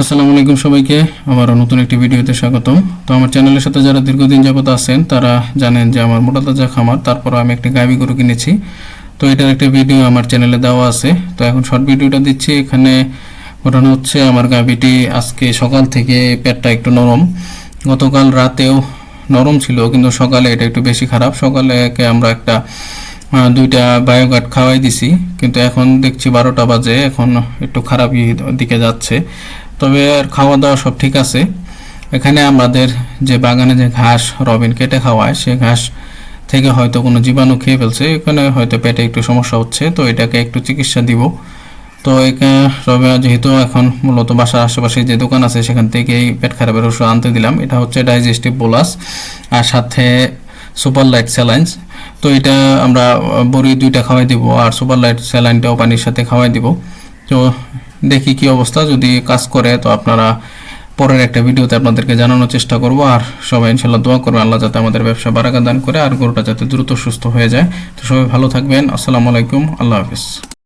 আসসালামু আলাইকুম সবাইকে, আমার নতুন একটি ভিডিওতে স্বাগতম। তো আমার চ্যানেলের সাথে যারা দীর্ঘদিন যাবত আছেন, তারা জানেন যে আমার মোটা তাজা খামার, তারপর আমি একটি গাভী গরু কিনেছি। তো এটার একটা ভিডিও আমার চ্যানেলে দেওয়া আছে। তো এখন শর্ট ভিডিওটা দিচ্ছি, এখানে ঘটনা হচ্ছে আমার গাভীটি আজকে সকাল থেকে পেটটা একটু নরম। গতকাল রাতেও নরম ছিল, কিন্তু সকালে এটা একটু বেশি খারাপ। সকালে একে আমরা একটা দুইটা বায়োগার্ড খাওয়াই দিছি, কিন্তু এখন দেখছি বারোটা বাজে, এখন একটু খারাপ দিকে যাচ্ছে। তবে আর খাওয়া দাওয়া সব ঠিক আছে। এখানে আমাদের যে বাগানে যে ঘাস রবিন কেটে খাওয়ায়, সে ঘাস থেকে হয়তো কোনো জীবাণু খেয়ে ফেলছে। এখানে হয়তো পেটে একটু সমস্যা হচ্ছে, তো এটাকে একটু চিকিৎসা দিব। তো এখানে রবে যেহেতু এখন মূলত বাসার আশেপাশে যে দোকান আছে, সেখান থেকেই পেট খারাপের ওষুধ আনতে দিলাম। এটা হচ্ছে ডাইজেস্টিভ বোলাস আর সাথে সুপার লাইট স্যালাইন্স। তো এটা আমরা বড়ি দুইটা খাওয়াই দিব আর সুপার লাইট স্যালাইনটাও পানির সাথে খাওয়াই দিব। তো দেখি কি অবস্থা। যদি কাজ করে, তো আপনারা পরের একটা ভিডিওতে আপনাদেরকে জানানোর চেষ্টা করব। আর সবাই ইনশাল্লাহ দোয়া করবেন, আল্লাহ যাতে আমাদের ব্যবসা বারাকা দান করে আর গরুটা যাতে দ্রুত সুস্থ হয়ে যায়। তো সবাই ভালো থাকবেন। আসসালামু আলাইকুম, আল্লাহ হাফিজ।